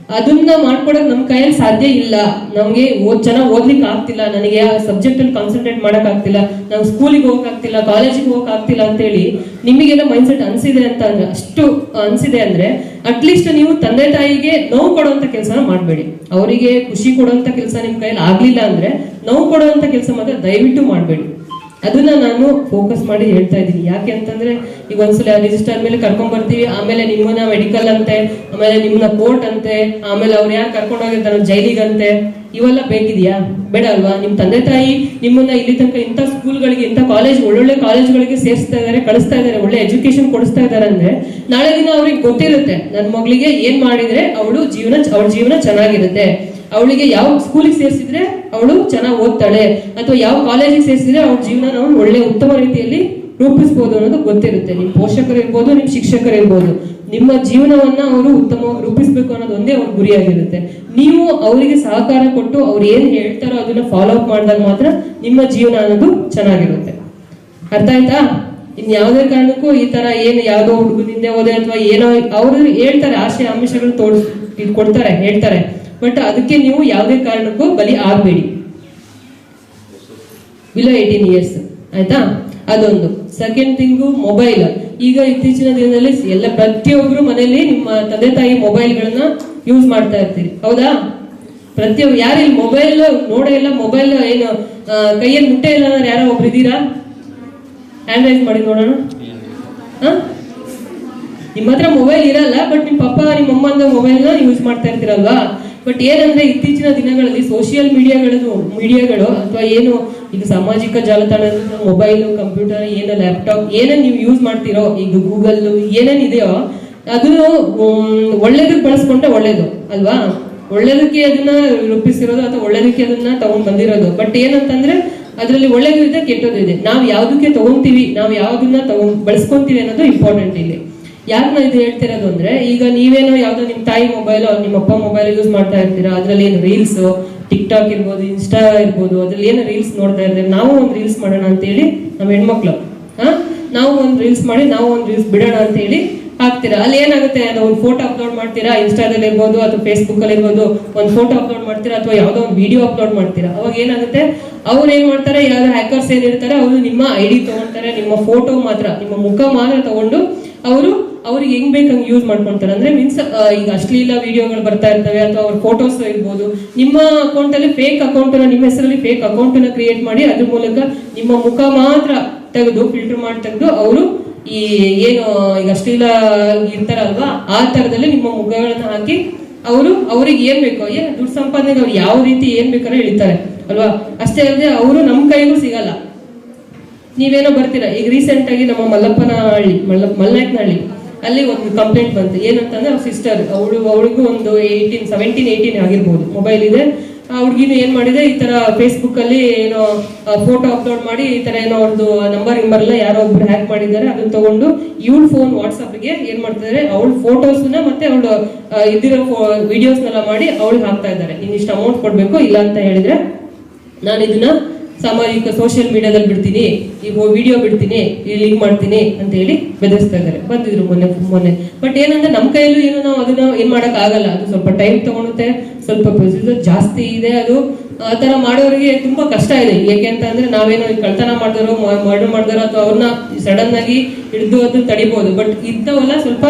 ಅದನ್ನ ಮಾಡ್ಕೊಡಕ್ ನಮ್ ಕೈಯಲ್ಲಿ ಸಾಧ್ಯ ಇಲ್ಲ. ನಮ್ಗೆ ಓದ್ ಚೆನ್ನಾಗಿ ಓದ್ಲಿಕ್ಕೆ ಆಗ್ತಿಲ್ಲ. ನನಗೆ ಆ ಸಬ್ಜೆಕ್ಟ್ ಅಲ್ಲಿ ಕಾನ್ಸಂಟ್ರೇಟ್ ಮಾಡಕ್ ಆಗ್ತಿಲ್ಲ. ನಾವು ಸ್ಕೂಲಿಗೆ ಹೋಗಕ್ ಆಗ್ತಿಲ್ಲ ಕಾಲೇಜಿಗೆ ಹೋಗಕ್ ಆಗ್ತಿಲ್ಲ ಅಂತೇಳಿ ನಿಮಗೆಲ್ಲ ಮೈಂಡ್ ಸೆಟ್ ಅನ್ಸಿದೆ ಅಂತ ಅಂದ್ರೆ, ಅಷ್ಟು ಅನ್ಸಿದೆ ಅಂದ್ರೆ ಅಟ್ಲೀಸ್ಟ್ ನೀವು ತಂದೆ ತಾಯಿಗೆ ನೋವು ಕೊಡುವಂತ ಕೆಲಸ ಮಾಡಬೇಡಿ. ಅವರಿಗೆ ಖುಷಿ ಕೊಡುವಂತ ಕೆಲಸ ನಿಮ್ ಕೈಯಲ್ಲಿ ಆಗ್ಲಿಲ್ಲ ಅಂದ್ರೆ ನೋವು ಕೊಡುವಂತ ಕೆಲಸ ಮಾತ್ರ ದಯವಿಟ್ಟು ಮಾಡಬೇಡಿ. ಅದನ್ನ ನಾನು ಫೋಕಸ್ ಮಾಡಿ ಹೇಳ್ತಾ ಇದ್ದೀನಿ. ಯಾಕೆ ಅಂತಂದ್ರೆ, ಈಗ ಒಂದ್ಸಲ ರಿಜಿಸ್ಟರ್ ಮೇಲೆ ಕರ್ಕೊಂಡ್ ಬರ್ತೀವಿ, ಆಮೇಲೆ ನಿಮ್ಮನ್ನ ಮೆಡಿಕಲ್ ಅಂತೆ, ಆಮೇಲೆ ನಿಮ್ಮನ್ನ ಕೋರ್ಟ್ ಅಂತೆ, ಆಮೇಲೆ ಅವ್ರು ಯಾರು ಕರ್ಕೊಂಡು ಹೋಗಿರ್ತಾರೆ ಜೈಲಿಗಂತೆ, ಇವೆಲ್ಲ ಬೇಕಿದ್ಯಾ? ಬೇಡ ಅಲ್ವಾ? ನಿಮ್ ತಂದೆ ತಾಯಿ ನಿಮ್ಮನ್ನ ಇಲ್ಲಿ ತನಕ ಇಂಥ ಸ್ಕೂಲ್ಗಳಿಗೆ ಇಂಥ ಕಾಲೇಜ್ ಒಳ್ಳೊಳ್ಳೆ ಕಾಲೇಜ್ಗಳಿಗೆ ಸೇರಿಸ್ತಾ ಇದ್ದಾರೆ ಕಳಿಸ್ತಾ ಇದ್ದಾರೆ ಒಳ್ಳೆ ಎಜುಕೇಶನ್ ಕೊಡಿಸ್ತಾ ಇದಾರೆ ಅಂದ್ರೆ, ನಾಳೆ ದಿನ ಅವ್ರಿಗೆ ಗೊತ್ತಿರುತ್ತೆ. ನನ್ನ ಮಗಳಿಗೆ ಏನ್ ಮಾಡಿದ್ರೆ, ಅವಳು ಜೀವನ ಅವ್ರ ಜೀವನ ಚೆನ್ನಾಗಿರುತ್ತೆ. ಅವಳಿಗೆ ಯಾವ ಸ್ಕೂಲಿಗೆ ಸೇರಿಸಿದ್ರೆ ಅವಳು ಚೆನ್ನಾಗಿ ಓದ್ತಾಳೆ? ಅಥವಾ ಯಾವ ಕಾಲೇಜಿಗೆ ಸೇರಿಸಿದ್ರೆ ಅವಳ ಜೀವನ ನಾವು ಒಳ್ಳೆ ಉತ್ತಮ ರೀತಿಯಲ್ಲಿ ರೂಪಿಸ್ಬೋದು ಅನ್ನೋದು ಗೊತ್ತಿರುತ್ತೆ. ನಿಮ್ಮ ಪೋಷಕರು ಇರ್ಬೋದು ನಿಮ್ಮ ಶಿಕ್ಷಕರು ಇರ್ಬೋದು. ನಿಮ್ಮ ಜೀವನವನ್ನ ಅವರು ಉತ್ತಮವಾಗಿ ರೂಪಿಸ್ಬೇಕು ಅನ್ನೋದು ಒಂದೇ ಅವ್ರ ಗುರಿಯಾಗಿರುತ್ತೆ. ನೀವು ಅವರಿಗೆ ಸಹಕಾರ ಕೊಟ್ಟು ಅವ್ರು ಏನ್ ಹೇಳ್ತಾರೋ ಅದನ್ನ ಫಾಲೋ ಅಪ್ ಮಾಡಿದಾಗ ಮಾತ್ರ ನಿಮ್ಮ ಜೀವನ ಅನ್ನೋದು ಚೆನ್ನಾಗಿರುತ್ತೆ. ಅರ್ಥ ಆಯ್ತಾ? ಇನ್ ಯಾವುದೇ ಕಾರಣಕ್ಕೂ ಈ ತರ ಏನು ಯಾವ್ದೋ ಹುಡುಗನಿಂದ ಹೋದೆ ಅಥವಾ ಏನೋ ಅವರು ಹೇಳ್ತಾರೆ, ಆಶೆ ಆಮಿಷಗಳು ತೋರಿಸ್ ಕೊಡ್ತಾರೆ, ಹೇಳ್ತಾರೆ. ಬಟ್ ಅದಕ್ಕೆ ನೀವು ಯಾವುದೇ ಕಾರಣಕ್ಕೂ ಬಲಿ ಆಗ್ಬೇಡಿ. ಬಿಲೋ ಏಯ್ಟೀನ್ ಇಯರ್ಸ್ ಆಯ್ತಾ? ಅದೊಂದು. ಸೆಕೆಂಡ್ ಥಿಂಗು ಮೊಬೈಲ್ ಈಗ ಇತ್ತೀಚಿನ ದಿನದಲ್ಲಿ ಎಲ್ಲ ಪ್ರತಿಯೊಬ್ಬರು ಮನೆಯಲ್ಲಿ ನಿಮ್ಮ ತಂದೆ ತಾಯಿ ಮೊಬೈಲ್ಗಳನ್ನ ಯೂಸ್ ಮಾಡ್ತಾ ಇರ್ತೀರಿ. ಹೌದಾ? ಪ್ರತಿಯೊಬ್ಬ ಯಾರು ಇಲ್ಲಿ ಮೊಬೈಲ್ ನೋಡೇ ಇಲ್ಲ ಮೊಬೈಲ್ ಏನು ಕೈಯಲ್ಲಿ ಮುಟ್ಟೆ ಇಲ್ಲ ಅಂದ್ರೆ ಯಾರೋ ಒಬ್ರು ಇದ್ದೀರಾ? ಹ್ಯಾಂಡ್ ಮಾಡಿ ನೋಡೋಣ. ನಿಮ್ಮ ಹತ್ರ ಮೊಬೈಲ್ ಇರಲ್ಲ ಬಟ್ ನಿಮ್ಮ ಪಪ್ಪ, ನಿಮ್ಮ ಅಮ್ಮಂದ ಮೊಬೈಲ್ನ ಯೂಸ್ ಮಾಡ್ತಾ ಇರ್ತೀರಲ್ವಾ? ಬಟ್ ಏನಂದ್ರೆ ಇತ್ತೀಚಿನ ದಿನಗಳಲ್ಲಿ ಸೋಷಿಯಲ್ ಮೀಡಿಯಾಗಳು ಮೀಡಿಯಾಗಳು ಅಥವಾ ಏನು ಈಗ ಸಾಮಾಜಿಕ ಜಾಲತಾಣ ಮೊಬೈಲ್ ಕಂಪ್ಯೂಟರ್ ಏನ ಲ್ಯಾಪ್ಟಾಪ್ ಏನೇನ್ ನೀವು ಯೂಸ್ ಮಾಡ್ತೀರೋ, ಈಗ ಗೂಗಲ್ ಏನೇನಿದೆಯೋ ಅದು ಒಳ್ಳೇದಕ್ಕೆ ಬಳಸ್ಕೊಂಡ್ರೆ ಒಳ್ಳೇದು, ಅಲ್ವಾ? ಒಳ್ಳೇದಕ್ಕೆ ಅದನ್ನ ರೂಪಿಸಿರೋದು ಅಥವಾ ಒಳ್ಳೇದಕ್ಕೆ ಅದನ್ನ ತಗೊಂಡ್ ಬಂದಿರೋದು. ಬಟ್ ಏನಂತಂದ್ರೆ, ಅದರಲ್ಲಿ ಒಳ್ಳೇದು ಇದೆ, ಕೆಟ್ಟದ್ದು ಇದೆ. ನಾವು ಯಾವ್ದಕ್ಕೆ ತಗೊಂತೀವಿ, ನಾವು ಯಾವ್ದನ್ನ ತಗೊಂಡ್, ಬಳಸ್ಕೊಂತೀವಿ ಅನ್ನೋದು ಇಂಪಾರ್ಟೆಂಟ್ ಇಲ್ಲಿ. ನಾ ಇದು ಹೇಳ್ತಿರೋದು ಅಂದ್ರೆ, ಈಗ ನೀವೇನೋ ಯಾವ್ದೋ ನಿಮ್ ತಾಯಿ ಮೊಬೈಲ್ ನಿಮ್ಮ ಅಪ್ಪ ಮೊಬೈಲ್ ಯೂಸ್ ಮಾಡ್ತಾ ಇರ್ತೀರಾ? ಅದ್ರಲ್ಲಿ ಏನು ರೀಲ್ಸ್ ಟಿಕ್ ಟಾಕ್ ಇರ್ಬೋದು ಇನ್ಸ್ಟಾ ಇರ್ಬೋದು, ಅದ್ರಲ್ಲಿ ಏನೋ ರೀಲ್ಸ್ ನೋಡ್ತಾ ಇರ್ತಾರೆ ನಾವು ಒಂದು ರೀಲ್ಸ್ ಮಾಡೋಣ ಅಂತ ಹೇಳಿ ನಮ್ಮ ಹೆಣ್ಮಕ್ಳು. ಹಾ? ನಾವು ಒಂದು ರೀಲ್ಸ್ ಮಾಡಿ, ನಾವು ಒಂದು ರೀಲ್ಸ್ ಬಿಡೋಣ ಅಂತ ಹೇಳಿ ಹಾಕ್ತೀರಾ? ಅಲ್ಲಿ ಏನಾಗುತ್ತೆ? ಅದು ಒಂದು ಫೋಟೋ ಅಪ್ಲೋಡ್ ಮಾಡ್ತೀರಾ? ಇನ್ಸ್ಟಾದಲ್ಲಿ ಇರ್ಬೋದು, ಅಥವಾ ಫೇಸ್ಬುಕ್ ಅಲ್ಲಿ ಇರ್ಬೋದು, ಒಂದು ಫೋಟೋ ಅಪ್ಲೋಡ್ ಮಾಡ್ತೀರಾ? ಅಥವಾ ಯಾವುದೋ ಒಂದು ವಿಡಿಯೋ ಅಪ್ಲೋಡ್ ಮಾಡ್ತೀರಾ? ಅವಾಗ ಏನಾಗುತ್ತೆ? ಅವ್ರು ಏನ್ ಮಾಡ್ತಾರೆ? ಯಾರು ಹ್ಯಾಕರ್ಸ್ ಏನಿರ್ತಾರೆ ಅವರು ನಿಮ್ಮ ಐ ಡಿ ತಗೊಂತಾರೆ, ನಿಮ್ಮ ಫೋಟೋ ಮಾತ್ರ, ನಿಮ್ಮ ಮುಖ ಮಾತ್ರ ತಗೊಂಡು ಅವರು ಅವ್ರಿಗೆ ಹೆಂಗ್ ಬೇಕು ಹಂಗೆ ಯೂಸ್ ಮಾಡ್ಕೊಂತಾರೆ. ಅಂದ್ರೆ ಮೀನ್ಸ್ ಈಗ ಅಶ್ಲೀಲ ವಿಡಿಯೋಗಳು ಬರ್ತಾ ಇರ್ತವೆ ಅಥವಾ ಅವ್ರ ಫೋಟೋಸ್ ಇರ್ಬೋದು. ನಿಮ್ಮ ಅಕೌಂಟ್ ಅಲ್ಲಿ ಫೇಕ್ ಅಕೌಂಟ್ ನಿಮ್ಮ ಹೆಸರಲ್ಲಿ ಫೇಕ್ ಅಕೌಂಟ್ ಅನ್ನ ಕ್ರಿಯೇಟ್ ಮಾಡಿ ಅದ್ರ ಮೂಲಕ ನಿಮ್ಮ ಮುಖ ಮಾತ್ರ ತೆಗೆದು ಫಿಲ್ಟರ್ ಮಾಡಿ ತೆಗೆದು ಅವರು ಈ ಏನು, ಈಗ ಅಶ್ಲೀಲ ಇರ್ತಾರಲ್ವಾ, ಆ ತರದಲ್ಲಿ ನಿಮ್ಮ ಮುಖಗಳನ್ನ ಹಾಕಿ ಅವರು ಅವ್ರಿಗೆ ಏನ್ ಬೇಕೋ, ಏನ್ ದುಡ್ಡು ಸಂಪಾದನೆಗೆ ಅವ್ರು ಯಾವ ರೀತಿ ಏನ್ ಬೇಕಾದ್ರೂ ಹೇಳ್ತಾರೆ, ಅಲ್ವಾ? ಅಷ್ಟೇ ಅಲ್ಲದೆ ಅವರು ನಮ್ಮ ಕೈಗೂ ಸಿಗಲ್ಲ. ನೀವೇನೋ ಬರ್ತೀರಾ, ಈಗ ರೀಸೆಂಟ್ ಆಗಿ ನಮ್ಮ ಮಲ್ಲಪ್ಪನ ಹಳ್ಳಿ, ಮಲ್ಲ ಮಲ್ನಾಯ್ಕನಹಳ್ಳಿ ಅಲ್ಲಿ ಒಂದು ಕಂಪ್ಲೇಂಟ್ ಬಂತು. ಏನಂತಂದ್ರೆ ಅವ್ರ ಸಿಸ್ಟರ್ ಅವಳು, ಅವಳಿಗೂ ಒಂದು ಏಯ್ಟೀನ್ ಸೆವೆಂಟೀನ್ ಏಯ್ಟೀನ್ ಆಗಿರ್ಬೋದು. ಮೊಬೈಲ್ ಇದೆ. ಆ ಹುಡುಗಿನ ಏನ್ ಮಾಡಿದೆ? ಈ ತರ ಫೇಸ್ಬುಕ್ ಅಲ್ಲಿ ಏನೋ ಫೋಟೋ ಅಪ್ಲೋಡ್ ಮಾಡಿ ಈ ತರ ಏನೋ ಅವ್ರದ್ದು ನಂಬರ್ ನಂಬರ್ ಎಲ್ಲ ಯಾರೋ ಒಬ್ರು ಹ್ಯಾಕ್ ಮಾಡಿದ್ದಾರೆ. ಅದನ್ನ ತಗೊಂಡು ಇವಳು ಫೋನ್ ವಾಟ್ಸಪ್ಗೆ ಏನ್ ಮಾಡ್ತಿದ್ದಾರೆ ಅವಳ ಫೋಟೋಸ್ನ ಮತ್ತೆ ಅವಳು ಇದ್ದಿರೋ ವಿಡಿಯೋಸ್ನೆಲ್ಲ ಮಾಡಿ ಅವಳಿಗೆ ಹಾಕ್ತಾ ಇದ್ದಾರೆ. ಇನ್ನಿಷ್ಟು ಅಮೌಂಟ್ ಕೊಡ್ಬೇಕು, ಇಲ್ಲ ಅಂತ ಹೇಳಿದ್ರೆ ನಾನು ಇದನ್ನ ಸಾಮಾಜಿಕ ಸೋಷಿಯಲ್ ಮೀಡಿಯಾದಲ್ಲಿ ಬಿಡ್ತೀನಿ ಈಗ ವಿಡಿಯೋ ಬಿಡ್ತೀನಿ ಲಿಂಕ್ ಮಾಡ್ತೀನಿ ಅಂತ ಹೇಳಿ ಬೆದರಿಸ್ತಾ ಇದ್ದಾರೆ. ಬಂದಿದ್ರು ಮೊನ್ನೆ ಮೊನ್ನೆ. ಬಟ್ ಏನಂದ್ರೆ ನಮ್ಮ ಕೈಯಲ್ಲೂ ಏನು ನಾವು ಅದನ್ನ ಏನ್ ಮಾಡಕ್ ಆಗಲ್ಲ. ಅದು ಸ್ವಲ್ಪ ಟೈಮ್ ತಗೊಳುತ್ತೆ, ಸ್ವಲ್ಪ ಪ್ರೊಸೀಜರ್ ಜಾಸ್ತಿ ಇದೆ ಅದು. ಆ ತರ ಮಾಡೋರಿಗೆ ತುಂಬಾ ಕಷ್ಟ ಇದೆ. ಯಾಕೆ ಅಂತ ಅಂದ್ರೆ ನಾವೇನೋ ಈ ಕಳ್ತನ ಮಾಡಿದಾರೋ ಮರ್ಡರ್ ಮಾಡಿದಾರೋ ಅಥವಾ ಅವ್ರನ್ನ ಸಡನ್ ಆಗಿ ಹಿಡಿದು ಅದನ್ನ ತಡಿಬಹುದು ಬಟ್ ಇದ್ದವೆಲ್ಲ ಸ್ವಲ್ಪ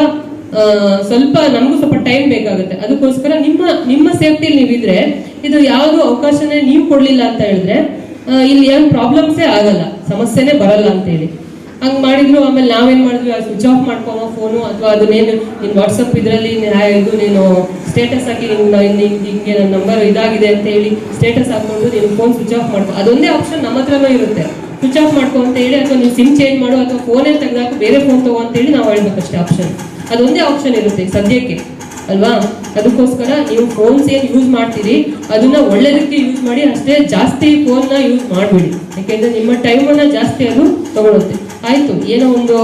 ಸ್ವಲ್ಪ ನಮಗೂ ಸ್ವಲ್ಪ ಟೈಮ್ ಬೇಕಾಗುತ್ತೆ. ಅದಕ್ಕೋಸ್ಕರ ನಿಮ್ಮ ನಿಮ್ಮ ಸೇಫ್ಟಿಲಿ ನೀವಿದ್ರೆ ಇದು ಯಾವುದು ಅವಕಾಶನೇ ನೀವು ಕೊಡ್ಲಿಲ್ಲ ಅಂತ ಹೇಳಿದ್ರೆ ಇಲ್ಲಿ ಏನು ಪ್ರಾಬ್ಲಮ್ಸೇ ಆಗಲ್ಲ. ಸಮಸ್ಯೆನೇ ಬರಲ್ಲ ಅಂತ ಹೇಳಿ ಹಂಗ್ ಮಾಡಿದ್ರು, ಆಮೇಲೆ ನಾವೇನ್ ಮಾಡಿದ್ವಿ? ಸ್ವಿಚ್ ಆಫ್ ಮಾಡ್ಕೊವ ಫೋನು ಅಥವಾ ಅದನ್ನೇನು ನಿನ್ ವಾಟ್ಸಪ್ ಇದರಲ್ಲಿ ಇದು, ನೀನು ಸ್ಟೇಟಸ್ ಹಾಕಿ ನಿನ್ನ ಹಿಂಗೆ ನನ್ನ ನಂಬರ್ ಇದಾಗಿದೆ ಅಂತ ಹೇಳಿ ಸ್ಟೇಟಸ್ ಹಾಕೊಂಡು ನೀನು ಫೋನ್ ಸ್ವಿಚ್ ಆಫ್ ಮಾಡ್ಕೊ. ಅದೊಂದೇ ಆಪ್ಷನ್ ನಮ್ಮ ಹತ್ರನೂ ಇರುತ್ತೆ. ಸ್ವಿಚ್ ಆಫ್ ಮಾಡ್ಕೊ ಅಂತ ಹೇಳಿ ಅಥವಾ ನೀವು ಸಿಮ್ ಚೇಂಜ್ ಮಾಡು, ಅಥವಾ ಫೋನೇ ತೆಗ್ದಾಕ ಬೇರೆ ಫೋನ್ ತಗೋ ಅಂತ ಹೇಳಿ ನಾವು ಹೇಳ್ಬೇಕಷ್ಟೇ ಆಪ್ಷನ್ ಅದೊಂದೇ ಆಪ್ಷನ್ ಇರುತ್ತೆ ಸದ್ಯಕ್ಕೆ. ಅಲ್ವಾ? ಅದಕ್ಕೋಸ್ಕರ ನೀವು ಫೋನ್ಸ್ ಏನು ಯೂಸ್ ಮಾಡ್ತೀರಿ. ಅದನ್ನ ಒಳ್ಳೇದಕ್ಕೆ ಯೂಸ್ ಮಾಡಿ, ಅಷ್ಟೇ ಜಾಸ್ತಿ ಫೋನ್ನ ಯೂಸ್ ಮಾಡಬೇಡಿ. ಯಾಕೆಂದ್ರೆ ನಿಮ್ಮ ಟೈಮನ್ನ ಜಾಸ್ತಿ ಅದು ತಗೊಳುತ್ತೆ. ಆಯ್ತು, ಏನೋ ಒಂದು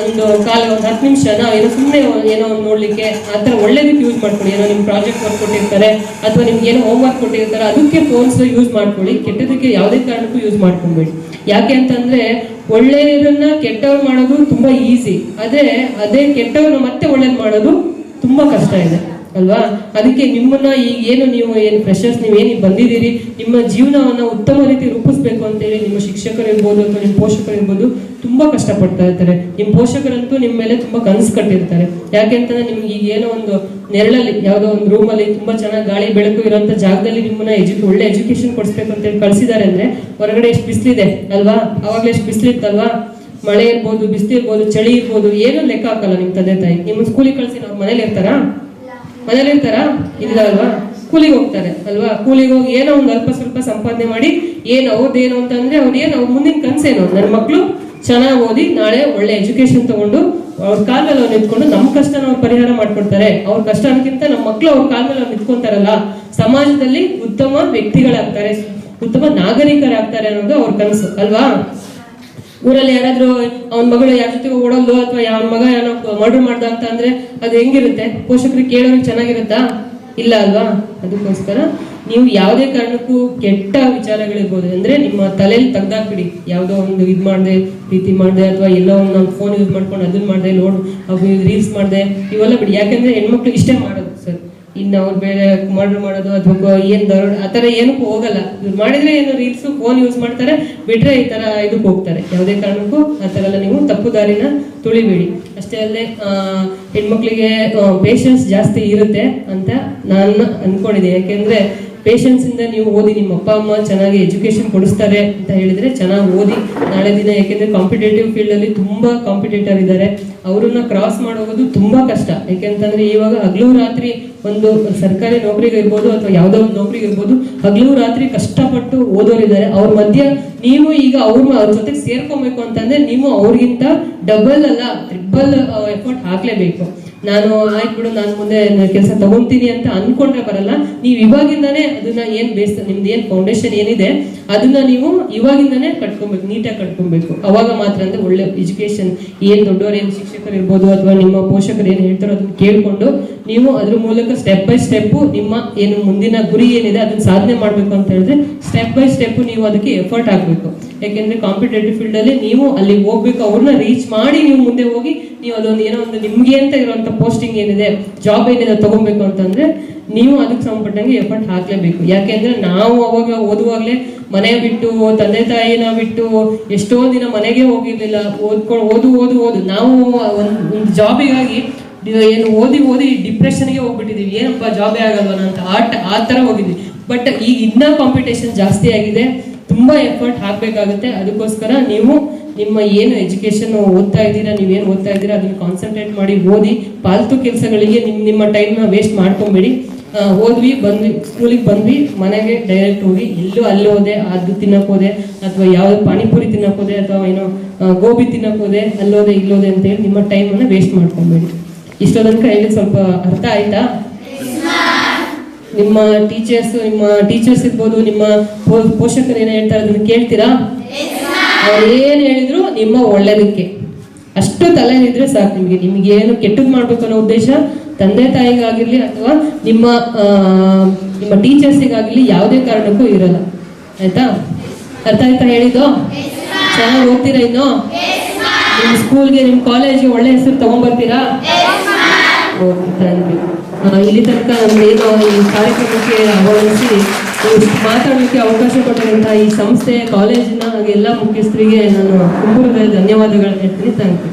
ಒಂದು ಕಾಲ, ಒಂದು ಹತ್ತು ನಿಮಿಷ ಏನೋ ಸುಮ್ಮನೆ ಏನೋ ಒಂದು ನೋಡ್ಲಿಕ್ಕೆ ಆ ಥರ ಒಳ್ಳೇದಕ್ಕೆ ಯೂಸ್ ಮಾಡ್ಕೊಳ್ಳಿ ಏನೋ ನಿಮ್ಮ ಪ್ರಾಜೆಕ್ಟ್ ವರ್ಕ್ ಕೊಟ್ಟಿರ್ತಾರೆ, ಅಥವಾ ನಿಮ್ಗೆ ಏನೋ ಹೋಮ್ ವರ್ಕ್ ಕೊಟ್ಟಿರ್ತಾರೆ, ಅದಕ್ಕೆ ಫೋನ್ಸ್ ಯೂಸ್ ಮಾಡ್ಕೊಳ್ಳಿ. ಕೆಟ್ಟದಕ್ಕೆ ಯಾವುದೇ ಕಾರಣಕ್ಕೂ ಯೂಸ್ ಮಾಡ್ಕೊಬೇಡಿ. ಯಾಕೆ ಅಂತಂದ್ರೆ ಒಳ್ಳೆಯದನ್ನ ಕೆಟ್ಟವ್ರು ಮಾಡೋದು ತುಂಬಾ ಈಸಿ ಆದ್ರೆ ಅದೇ ಕೆಟ್ಟವ್ರನ್ನ ಮತ್ತೆ ಒಳ್ಳೇದು ಮಾಡೋದು ತುಂಬಾ ಕಷ್ಟ ಇದೆ. ಅಲ್ವಾ? ಅದಕ್ಕೆ ನಿಮ್ಮನ್ನ ಈಗ ಏನು ನೀವು ಏನು ಫ್ರೆಶರ್ಸ್ ನೀವು ಏನಿಗೆ ಬಂದಿದ್ದೀರಿ, ನಿಮ್ಮ ಜೀವನವನ್ನ ಉತ್ತಮ ರೀತಿ ರೂಪಿಸ್ಬೇಕು ಅಂತೇಳಿ ನಿಮ್ಮ ಶಿಕ್ಷಕರು ಇರ್ಬೋದು ಅಥವಾ ನಿಮ್ಮ ಪೋಷಕರು ಇರ್ಬೋದು ತುಂಬಾ ಕಷ್ಟಪಡ್ತಾ ಇರ್ತಾರೆ. ನಿಮ್ಮ ಪೋಷಕರಂತೂ ನಿಮ್ಮ ಮೇಲೆ ತುಂಬಾ ಕನಸು ಕಟ್ಟಿರ್ತಾರೆ. ಯಾಕೆಂತಂದ್ರೆ ನಿಮ್ಗೆ ಈಗ ಏನೋ ಒಂದು ನೆರಳಲ್ಲಿ, ಯಾವುದೋ ಒಂದು ರೂಮಲ್ಲಿ ತುಂಬಾ ಚೆನ್ನಾಗಿ ಗಾಳಿ, ಬೆಳಕು ಇರೋಂಥ ಜಾಗದಲ್ಲಿ ನಿಮ್ಮನ್ನ ಎಜು, ಒಳ್ಳೆ ಎಜುಕೇಶನ್ ಕೊಡಿಸ್ಬೇಕು ಅಂತೇಳಿ ಕಳಿಸಿದ್ದಾರೆ ಅಂದ್ರೆ ಹೊರಗಡೆ ಎಷ್ಟು ಬಿಸಿಲಿದೆ, ಅಲ್ವಾ? ಅವಾಗಲೇ ಎಷ್ಟು ಬಿಸಿಲಿತ್ತಲ್ವಾ? ಮಳೆ ಇರ್ಬೋದು, ಬಿಸಿಲು ಇರ್ಬೋದು, ಚಳಿ ಇರ್ಬೋದು, ಏನೂ ಲೆಕ್ಕ ಹಾಕಲ್ಲ ನಿಮ್ಮ ತಂದೆ ತಾಯಿ. ನಿಮ್ಮ ಸ್ಕೂಲಿಗೆ ಕಳ್ಸಿ, ನಾವು ಮನೇಲಿ ಇರ್ತಾರಾ? ಮನೇಲಿ ತರ ಇಲ್ಲ ಅಲ್ವಾ ಕೂಲಿಗೆ ಹೋಗ್ತಾರೆ, ಅಲ್ವಾ? ಕೂಲಿಗೆ ಹೋಗಿ ಏನೋ ಒಂದು ಅಲ್ಪ ಸ್ವಲ್ಪ ಸಂಪಾದನೆ ಮಾಡಿ ಏನು ಅವ್ರದ್ದೇನು ಅಂತಂದ್ರೆ ಅವ್ರು ಏನು, ಅವ್ರ ಮುಂದಿನ ಕನ್ಸೇನು? ನನ್ನ ಮಕ್ಕಳು ಚೆನ್ನಾಗಿ ಓದಿ ನಾಳೆ ಒಳ್ಳೆ ಎಜುಕೇಶನ್ ತಗೊಂಡು ಅವ್ರ ಕಾಲ ಮೇಲೆ ಅವ್ರು ನಿಂತ್ಕೊಂಡು ನಮ್ಮ ಕಷ್ಟನ ಅವ್ರು ಪರಿಹಾರ ಮಾಡ್ಕೊಡ್ತಾರೆ. ಅವ್ರ ಕಷ್ಟ ಅನ್ನಕ್ಕಿಂತ ನಮ್ಮ ಮಕ್ಕಳು ಅವ್ರ ಕಾಲ ಮೇಲೆ ಅವ್ರು ನಿಂತ್ಕೊಂತಾರಲ್ಲ? ಸಮಾಜದಲ್ಲಿ ಉತ್ತಮ ವ್ಯಕ್ತಿಗಳಾಗ್ತಾರೆ. ಉತ್ತಮ ನಾಗರಿಕರಾಗ್ತಾರೆ ಅನ್ನೋದು ಅವ್ರ ಕನಸು, ಅಲ್ವಾ? ಊರಲ್ಲಿ ಯಾರಾದ್ರೂ ಅವನ ಮಗಳು ಯಾರ ಜೊತೆ ಓಡೋದು ಅಥವಾ ಯಾವ ಮಗ ಏನೋ ಮರ್ಡರ್ ಮಾಡ್ದ ಅಂತ ಅಂದ್ರೆ ಅದು ಹೆಂಗಿರುತ್ತೆ? ಪೋಷಕರಿಗೆ ಕೇಳೋರು ಚೆನ್ನಾಗಿರುತ್ತಾ? ಇಲ್ಲ ಅಲ್ವಾ? ಅದಕ್ಕೋಸ್ಕರ ನೀವು ಯಾವುದೇ ಕಾರಣಕ್ಕೂ ಕೆಟ್ಟ ವಿಚಾರಗಳಿರ್ಬೋದು. ಅಂದ್ರೆ ನಿಮ್ಮ ತಲೆಯಲ್ಲಿ ತೆಗ್ದಾಕ್ಬಿಡಿ. ಯಾವುದೋ ಒಂದು ಇದು ಮಾಡ್ದೆ, ಪ್ರೀತಿ ಮಾಡ್ದೆ ಅಥವಾ ಎಲ್ಲೋ ಒಂದು ಫೋನ್ ಯೂಸ್ ಮಾಡ್ಕೊಂಡು ಅದನ್ನ ಮಾಡಿದೆ ಲೋಡ್ ರೀಲ್ಸ್ ಮಾಡ್ದೆ, ಇವೆಲ್ಲ ಬಿಡಿ. ಯಾಕಂದ್ರೆ ಹೆಣ್ಮಕ್ಳು ಇಷ್ಟೇ ಮಾಡೋದು ಸರ್. ಇನ್ನು ಅವ್ರು ಬೇರೆ ಮರ್ಡರ್ ಮಾಡೋದು ಅಥವಾ ಏನ್ ದರೋಡ ಆತರ ಏನಕ್ಕೂ ಹೋಗಲ್ಲ. ಇವ್ರು ಮಾಡಿದ್ರೆ ಏನು ರೀಲ್ಸ್ ಫೋನ್ ಯೂಸ್ ಮಾಡ್ತಾರೆ, ಬಿಟ್ರೆ ಈ ತರ ಇದಕ್ಕೆ ಹೋಗ್ತಾರೆ. ಯಾವುದೇ ಕಾರಣಕ್ಕೂ ಆ ಥರ ಎಲ್ಲ ನೀವು ತಪ್ಪು ದಾರಿನ ತುಳಿಬೇಡಿ. ಅಷ್ಟೇ ಅಲ್ಲದೆ ಹೆಣ್ಮಕ್ಳಿಗೆ ಪೇಷನ್ಸ್ ಜಾಸ್ತಿ ಇರುತ್ತೆ ಅಂತ ನಾನು ಅನ್ಕೊಂಡಿದ್ದೀನಿ ಯಾಕೆಂದ್ರೆ ಪೇಷನ್ಸ್ ಇಂದ ನೀವು ಓದಿ, ನಿಮ್ಮ ಅಪ್ಪ, ಅಮ್ಮ ಚೆನ್ನಾಗಿ ಎಜುಕೇಶನ್ ಕೊಡಿಸ್ತಾರೆ ಅಂತ ಹೇಳಿದ್ರೆ ಚೆನ್ನಾಗಿ ಓದಿ. ನಾಳೆ ದಿನ ಯಾಕೆಂದ್ರೆ ಕಾಂಪಿಟೇಟಿವ್ ಫೀಲ್ಡ್ ಅಲ್ಲಿ ತುಂಬಾ ಕಾಂಪಿಟೇಟರ್ ಇದ್ದಾರೆ. ಅವರನ್ನ ಕ್ರಾಸ್ ಮಾಡೋದು ತುಂಬಾ ಕಷ್ಟ. ಯಾಕೆಂತಂದ್ರೆ ಇವಾಗ ಹಗಲು ರಾತ್ರಿ ಒಂದು ಸರ್ಕಾರಿ ನೌಕರಿಗೆ ಇರ್ಬೋದು ಅಥವಾ ಯಾವುದೋ ಒಂದು ನೌಕರಿಗೆ ಇರ್ಬೋದು, ಹಗಲು ರಾತ್ರಿ ಕಷ್ಟಪಟ್ಟು ಓದೋರಿದ್ದಾರೆ ಅವ್ರ ಮಧ್ಯ ನೀವು ಈಗ ಅವ್ರ ಅವ್ರ ಜೊತೆ ಸೇರ್ಕೊಬೇಕು ಅಂತಂದ್ರೆ ನೀವು ಅವ್ರಿಗಿಂತ ಡಬಲ್ ಅಲ್ಲ ಟ್ರಿಪಲ್ ಎಫರ್ಟ್ ಹಾಕ್ಲೇಬೇಕು. ನಾನು ಆಯ್ತು ಬಿಡು, ನಾನು ಮುಂದೆ ಕೆಲಸ ತಗೊಳ್ತೀನಿ ಅಂತ ಅನ್ಕೊಂಡ್ರೆ ಬರಲ್ಲ. ನೀವು ಇವಾಗಿಂದಾನೇ ಅದನ್ನ ಏನ್ ಬೇಸ್, ನಿಮ್ದು ಏನ್ ಫೌಂಡೇಶನ್ ಏನಿದೆ, ಅದನ್ನ ನೀವು ಇವಾಗಿಂದಾನೇ ಕಟ್ಕೊಬೇಕು ನೀಟಾಗಿ ಕಟ್ಕೊಬೇಕು. ಅವಾಗ ಮಾತ್ರ ಅಂದ್ರೆ ಒಳ್ಳೆ ಎಜುಕೇಶನ್ ಏನ್ ದೊಡ್ಡವರು ಏನ್ ಶಿಕ್ಷಕರು ಇರ್ಬೋದು ಅಥವಾ ನಿಮ್ಮ ಪೋಷಕರು ಏನ್ ಹೇಳ್ತಾರೋ ಅದನ್ನ ಕೇಳ್ಕೊಂಡು ನೀವು ಅದ್ರ ಮೂಲಕ ಸ್ಟೆಪ್ ಬೈ ಸ್ಟೆಪ್ ನಿಮ್ಮ ಏನು ಮುಂದಿನ ಗುರಿ ಏನಿದೆ ಅದನ್ನ ಸಾಧನೆ ಮಾಡಬೇಕು ಅಂತ ಹೇಳಿದ್ರೆ ಸ್ಟೆಪ್ ಬೈ ಸ್ಟೆಪ್ ನೀವು ಅದಕ್ಕೆ ಎಫರ್ಟ್ ಆಗಬೇಕು ಯಾಕೆಂದ್ರೆ ಕಾಂಪಿಟೇಟಿವ್ ಫೀಲ್ಡ್ ಅಲ್ಲಿ ನೀವು ಅಲ್ಲಿ ಹೋಗ್ಬೇಕು, ಅವ್ರನ್ನ ರೀಚ್ ಮಾಡಿ ನೀವು ಮುಂದೆ ಹೋಗಿ ನೀವು ಅದೊಂದು ಏನೋ ಒಂದು ನಿಮ್ಗೆ ಅಂತ ಇರುವಂತ ಪೋಸ್ಟಿಂಗ್ ಏನಿದೆ ಜಾಬ್ ಏನಿದೆ ತಗೊಬೇಕು ಅಂತಂದ್ರೆ ನೀವು ಅದಕ್ಕೆ ಸಂಬಂಧಪಟ್ಟಂಗೆ ಎಫರ್ಟ್ ಹಾಕ್ಲೇಬೇಕು. ಯಾಕೆಂದ್ರೆ ನಾವು ಅವಾಗ ಓದುವಾಗಲೇ ಮನೆ ಬಿಟ್ಟು, ತಂದೆ ತಾಯಿನ ಬಿಟ್ಟು ಎಷ್ಟೋ ದಿನ ಮನೆಗೆ ಹೋಗಿರ್ಲಿಲ್ಲ. ಓದ್ಕೊಂಡು ಓದು ಓದು ಓದು. ನಾವು ಒಂದು ಒಂದು ಜಾಬಿಗಾಗಿ ಏನು ಓದಿ ಓದಿ ಡಿಪ್ರೆಷನ್ಗೆ ಹೋಗ್ಬಿಟ್ಟಿದೀವಿ. ಏನಪ್ಪ ಜಾಬೇ ಆಗಲ್ವನ ಅಂತ ಆ ಥರ ಹೋಗಿದ್ವಿ. ಬಟ್ ಈಗ ಇನ್ನ ಕಾಂಪಿಟೇಷನ್ ಜಾಸ್ತಿ ಆಗಿದೆ. ತುಂಬಾ ಎಫರ್ಟ್ ಹಾಕಬೇಕಾಗುತ್ತೆ. ಅದಕ್ಕೋಸ್ಕರ ನೀವು ನಿಮ್ಮ ಏನು ಎಜುಕೇಶನ್ ಓದ್ತಾ ಇದ್ದೀರಾ ನೀವೇನು ಓದ್ತಾ ಇದ್ದೀರಾ, ಅದನ್ನು ಕಾನ್ಸಂಟ್ರೇಟ್ ಮಾಡಿ ಓದಿ, ಪಾಲ್ತು ಕೆಲಸಗಳಿಗೆ ನಿಮ್ಮ ನಿಮ್ಮ ಟೈಮ್ನ ವೇಸ್ಟ್ ಮಾಡ್ಕೊಬೇಡಿ. ಓದ್ವಿ, ಬಂದ್ವಿ ಸ್ಕೂಲಿಗೆ ಬಂದ್ವಿ, ಮನೆಗೆ ಡೈರೆಕ್ಟ್ ಹೋಗಿ ಎಲ್ಲೂ ಅಲ್ಲಿ ಹೋದೆ ಅದು ತಿನ್ನಕ್ ಹೋದೆ, ಅಥವಾ ಯಾವ್ದು ಪಾನಿಪುರಿ ತಿನ್ನಕ್ ಹೋದೆ, ಅಥವಾ ಏನೋ ಗೋಬಿ ತಿನ್ನಕ್ ಹೋದೆ, ಅಲ್ಲೋದೆ, ಇಲ್ಲೋದೆ ಅಂತ ಹೇಳಿ ನಿಮ್ಮ ಟೈಮನ್ನು ವೇಸ್ಟ್ ಮಾಡ್ಕೊಂಬೇಡಿ. ಇಷ್ಟೋ ನನ್ನ ಸ್ವಲ್ಪ ಅರ್ಥ ಆಯ್ತಾ? ನಿಮ್ಮ ಟೀಚರ್ಸ್ ನಿಮ್ಮ ಟೀಚರ್ಸ್ ಇರ್ಬೋದು, ನಿಮ್ಮ ಪೋಷಕರು ಏನು ಹೇಳ್ತಾರೆ ಅದನ್ನ ಕೇಳ್ತೀರಾ? ಅವ್ರು ಏನು ಹೇಳಿದ್ರು ನಿಮ್ಮ ಒಳ್ಳೇದಕ್ಕೆ. ಅಷ್ಟು ತಲೆನಿದ್ರೆ ಸಾಕು ನಿಮಗೆ. ನಿಮ್ಗೆ ಏನು ಕೆಟ್ಟದ್ದು ಮಾಡ್ಬೇಕು ಅನ್ನೋ ಉದ್ದೇಶ ತಂದೆ ತಾಯಿಗಾಗಿರ್ಲಿ ಅಥವಾ ನಿಮ್ಮ ನಿಮ್ಮ ಟೀಚರ್ಸಿಗಾಗಿರ್ಲಿ ಯಾವುದೇ ಕಾರಣಕ್ಕೂ ಇರಲ್ಲ. ಆಯ್ತಾ? ಅರ್ಥ ಆಯ್ತಾ ಹೇಳಿದ್ದು? ಚೆನ್ನಾಗಿ ಓದ್ತೀರಾ ಇನ್ನು? ನಿಮ್ಮ ಸ್ಕೂಲ್ಗೆ ನಿಮ್ಮ ಕಾಲೇಜ್ಗೆ ಒಳ್ಳೆ ಹೆಸರು ತಗೊಂಡ್ಬರ್ತೀರಾ ಇಲ್ಲಿ ತನಕ ನಮ್ಗೆ ಏನೋ ಈ ಕಾರ್ಯಕ್ರಮಕ್ಕೆ ಆಹ್ವಾನಿಸಿ ಮಾತಾಡಲಿಕ್ಕೆ ಅವಕಾಶ ಕೊಟ್ಟಿರುವಂತಹ ಈ ಸಂಸ್ಥೆ ಕಾಲೇಜಿನ ಹಾಗೆ ಎಲ್ಲ ಮುಖ್ಯಸ್ಥರಿಗೆ ನಾನು ತುಂಬ ಧನ್ಯವಾದಗಳನ್ನ ಹೇಳ್ತೀನಿ. Thank you